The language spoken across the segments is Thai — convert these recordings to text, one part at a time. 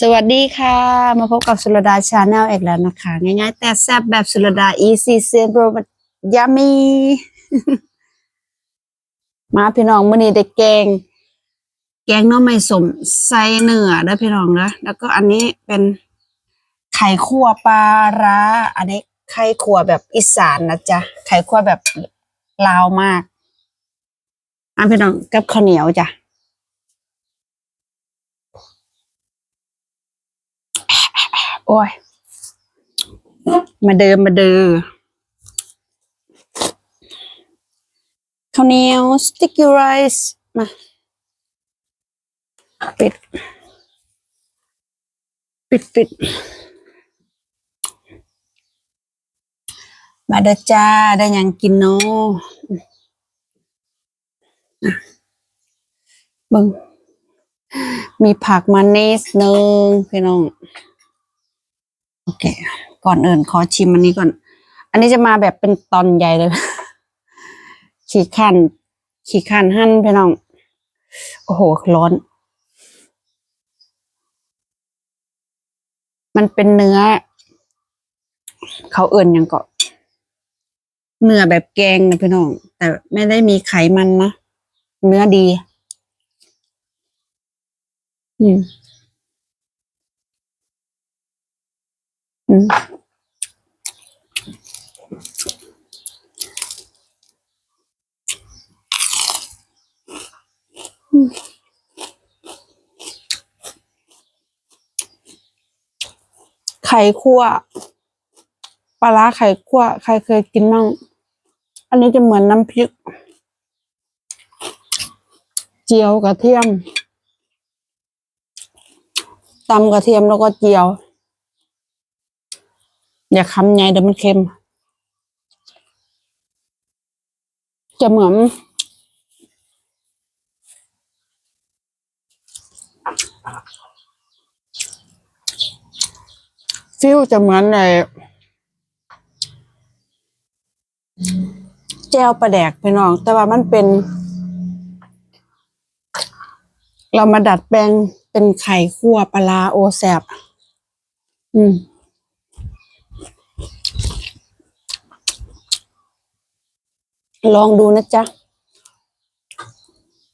สวัสดีค่ะ มาพบกับสุรดาชาแนลอีกแล้วนะคะ ง่ายๆ แต่แซ่บแบบสุรดา easy simple but yummy มาพี่น้องมื้อนี้ได้แกง แกงน้อไม่สมใส่เนื้อเด้พี่น้องนะแล้วก็อันนี้เป็นไข่คั่วปลาร้า อันนี้ไข่คั่วแบบอีสานนะจ๊ะไข่คั่วแบบลาวมากอะพี่น้องกับข้าวเหนียวจ้ะ โอ้ย มาเดิมมาเดิมข้าวเหนียว sticky rice มาปิด ปิดปิดมาเด้อจ้าได้ยังกินเนาะบึงมีผักมานิดนึงพี่น้อง โอเค ก่อนอื่นขอชิมอันนี้ก่อน อันนี้จะมาแบบเป็นตอนใหญ่เลย ขี่ขันขี่ขันหั่นพี่น้อง โอ้โห ร้อน มันเป็นเนื้อ เขาเอื่นยังเก็เนื้อแบบแกงนะพี่น้อง แต่ไม่ได้มีไขมันนะ เนื้อดี อืม อืม ไข่คั่วปลาร้าไข่คั่ว ใครเคยกินมั่งอันนี้จะเหมือนน้ำพริก เจียวกระเทียมตำกระเทียมแล้วก็เจียว อย่าคำใหญ่เดี๋ยวมันเค็ม จะเหมือนฟิลจะเหมือนในแจวปลาแดกพี่น้อง แต่ว่ามันเป็น เรามาดัดแปลงเป็นไข่คั่วปลาร้าโอแซบอืม ลองดูนะจ๊ะ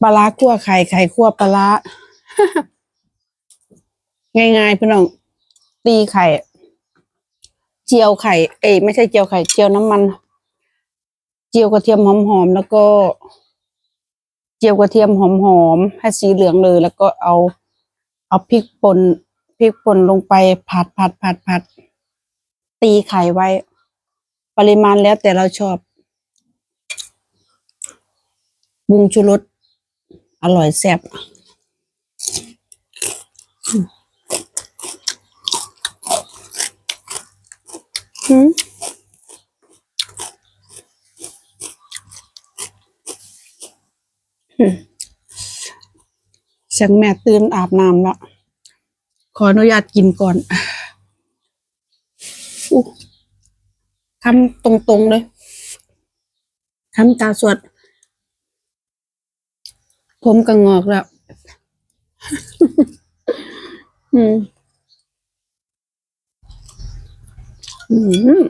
ปลาคั่วไข่ไข่คั่วปลาร้าง่ายๆพี่น้องตีไข่ เจียวไข่ เอ้ยไม่ใช่เจียวไข่ เจียวน้ำมัน เจียวกระเทียมหอมๆแล้วก็ เจียวกระเทียมหอมๆให้สีเหลืองเลย แล้วก็เอา เอาพริกป่นพริกป่นลงไปผัดผัดผัดผัดตีไข่ไว้ ปริมาณแล้วแต่เราชอบ บุงชูรสอร่อยแซ่บอืมอืมเสียงแม่ตื่นอาบน้ำแล้ว ขออนุญาตกินก่อนอู้คำตรงๆเลยคำตาสวด ผมก็งอกแล้ว อืม อืม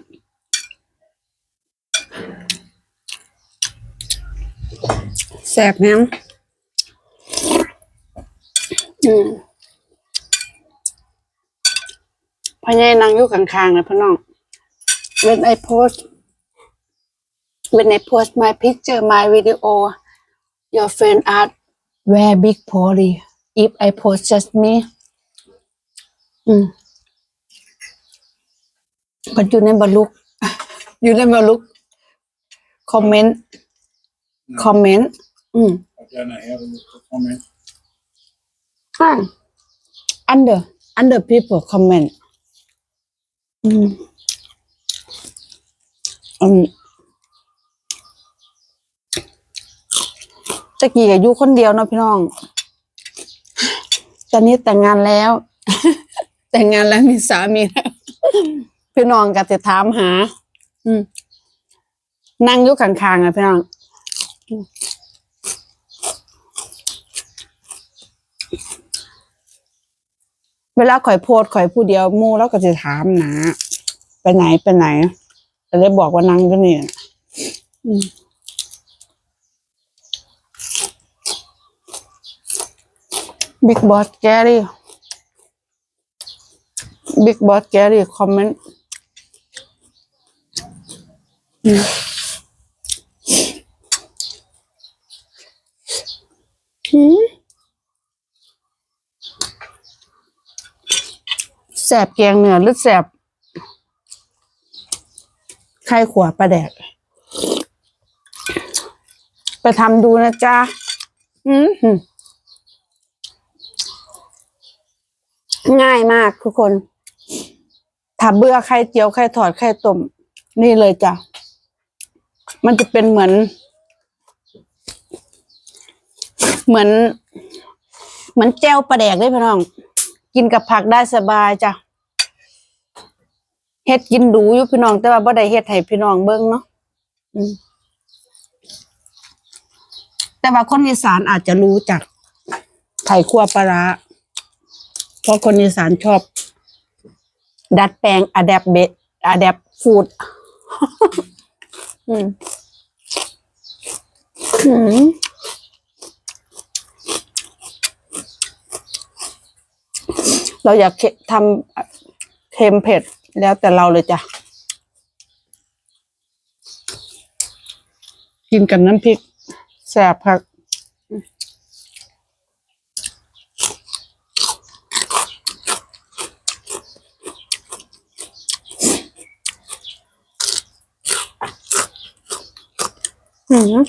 แสบแฮงอืมพ่อใหญ่นั่งอยู่ข้างๆเลยพ่อน้อง when I post when I post my picture my video your friend ask where big Polly if I post just me อืม but you never look you never look comment comment อืม Can I have a look at comment? อ่า under under people comment อืมอืม ตะกี้ก็อยู่คนเดียวเนาะพี่น้อง ตอนนี้แต่งงานแล้ว แต่งงานแล้วมีสามีแล้วพี่น้องก็จะถามหา อืมนั่งอยู่ข้างๆอะพี่น้องอืมเวลาข่อยโพดข่อยผู้เดียวหมู่แล้วก็จะถามนะ ไปไหนไปไหนก็เลยบอกว่านั่งอยู่นี่อื บิ๊กบอสแกรี่บิ๊กบอสแกรี่คอมเมนต์แสบแกงเหนือหรือแสบไข่ขวปลาแดก ไปทำดูนะจ๊ะ อืมหืม ง่ายมากทุกคนถ้าเบื่อไข่เจียวไข่ถอดไข่ต้มนี่เลยจ้ะ มันจะเป็นเหมือน เหมือน เหมือนแจ่วปลาแดกเลยพี่น้อง กินกับผักได้สบายจ้ะเฮ็ดกินดูอยู่พี่น้อง แต่ว่าบ่ได้เฮ็ดให้พี่น้องเบิ่งเนาะอืมแต่ว่าคนอีสานอาจจะรู้จักไข่คั่วปลาร้า เพราะคนอีสานชอบ ดัดแปลงอะแดปเบอะแดปฟูดอืมอืมเราอยากทำเค็มเผ็ดแล้วแต่เราเลยจ้ะ กินกับน้ำพริกแซ่บครับ อืม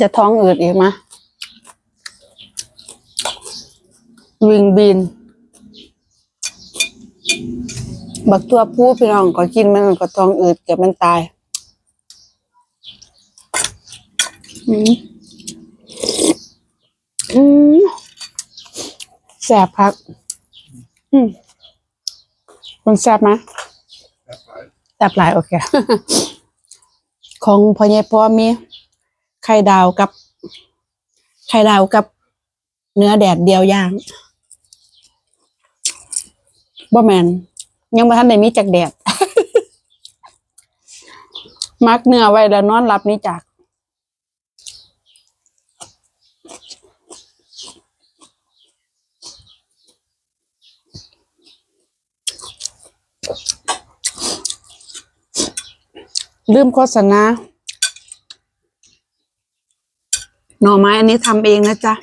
จะท้องอืดอีกไหมะวิงบิน บักตัวผู้พี่น้องก็กินมันก็ท้องอืดเก็บมันตาย อืมอืมแสบครับ อืมคุณแสบไหม แสบหลายโอเค ของพ่อใหญ่พ่อมีไข่ดาวกับ ไข่ดาวกับ เนื้อแดดเดียวย่างบ่แมนยังบ่ทันได้มีจากแดด มักเนื้อไว้แล้วนอนหลับนี่จาก ลืมโฆษณาหน่อไม้อันนี้ทำเองนะจ๊ะ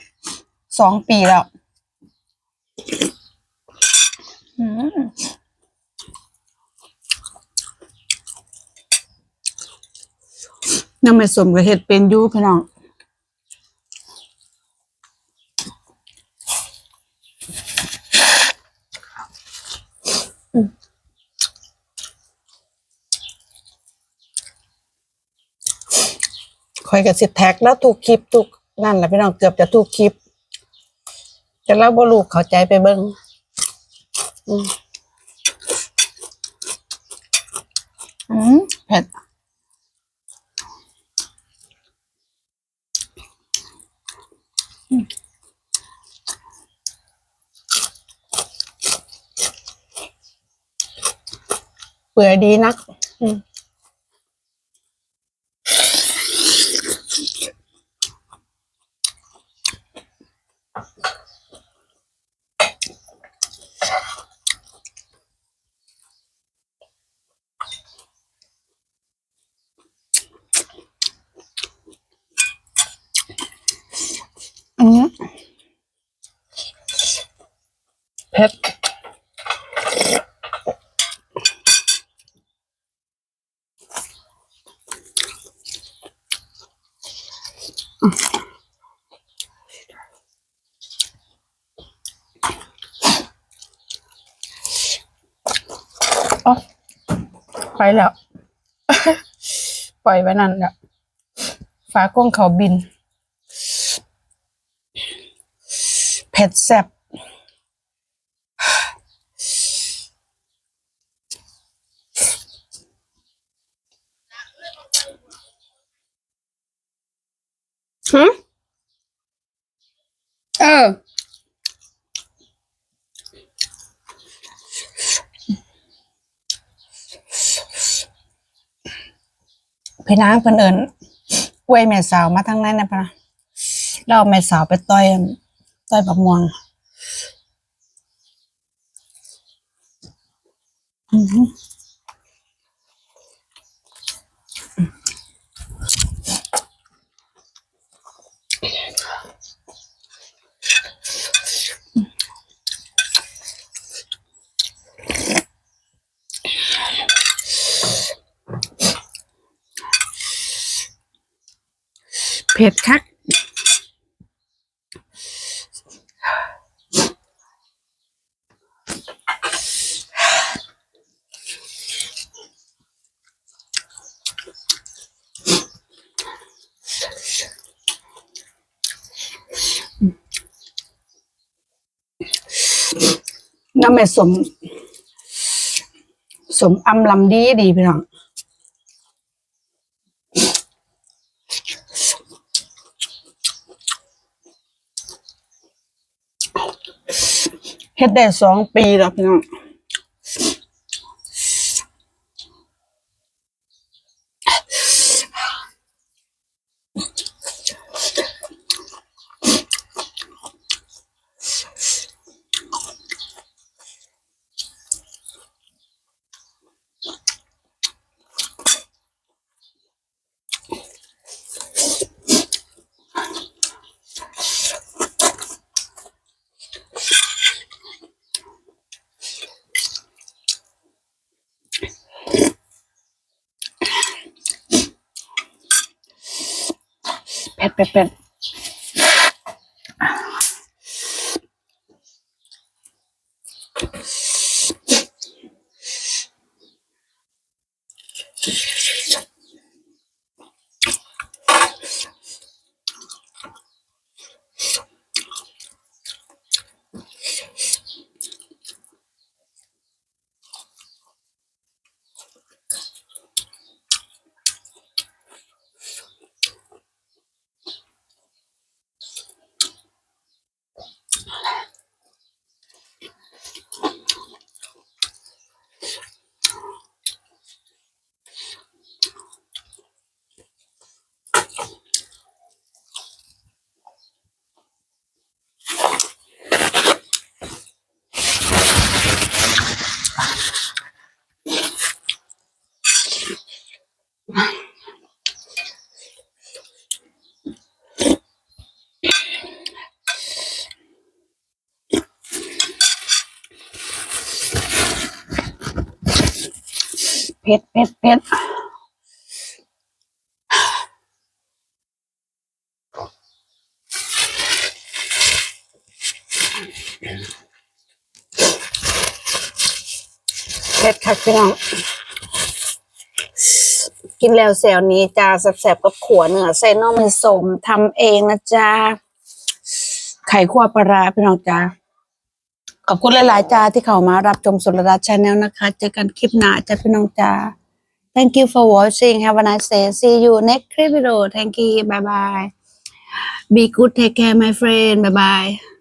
สองปีแล้วน้ำมันสมกับเห็ดเป็นยูพี่น้อง คอยกับสิแท็กแล้วถูกคลิปถูกนั่นแหละพี่น้องเกือบจะถูกคลิปจะเล่าบ่ลูกเข้าใจไปเบิ้งอืมอืมเผ็ดอืมเปื่อยดีนัก อืม อันนี้ เผ็ดอ๋อไปแล้ว ปล่อยไว้นั่นแหละฝากล้องเขาบิน เผ็ดแซ่บ ฮึเอพี่น้างนอื่นเว้ยแม่สาวมาทั้งนั้นนะพะเราแม่สาวไปต้อยต้อยบักม่วงอือ เผ็ดคักน้ำแม่สม สมอำลำดีดีพี่น้อง เฮ็ดได้สองปีแล้วพี่น้อง เผ็ด เผ็ดเผ็ดเผ็ดเผ็ดเผ็ดเผ็ดคักพี่น้อง กินแล้วแซวนี้จ้าแสบๆกับขัวเนื้อใส่น่องมันสมทำเองนะจ้าไข่ขั่วปลาร้าพี่น้องจ้า ขอบคุณหลาย ๆ จ้าที่เข้ามารับชมสุรรัตน์ชาแนลนะคะ เจอกันคลิปหน้าจ้าพี่น้องจ้า Thank you for watching. Have a nice day. See you next clip video. Thank you. Bye bye. Be good. Take care, my friend. Bye bye.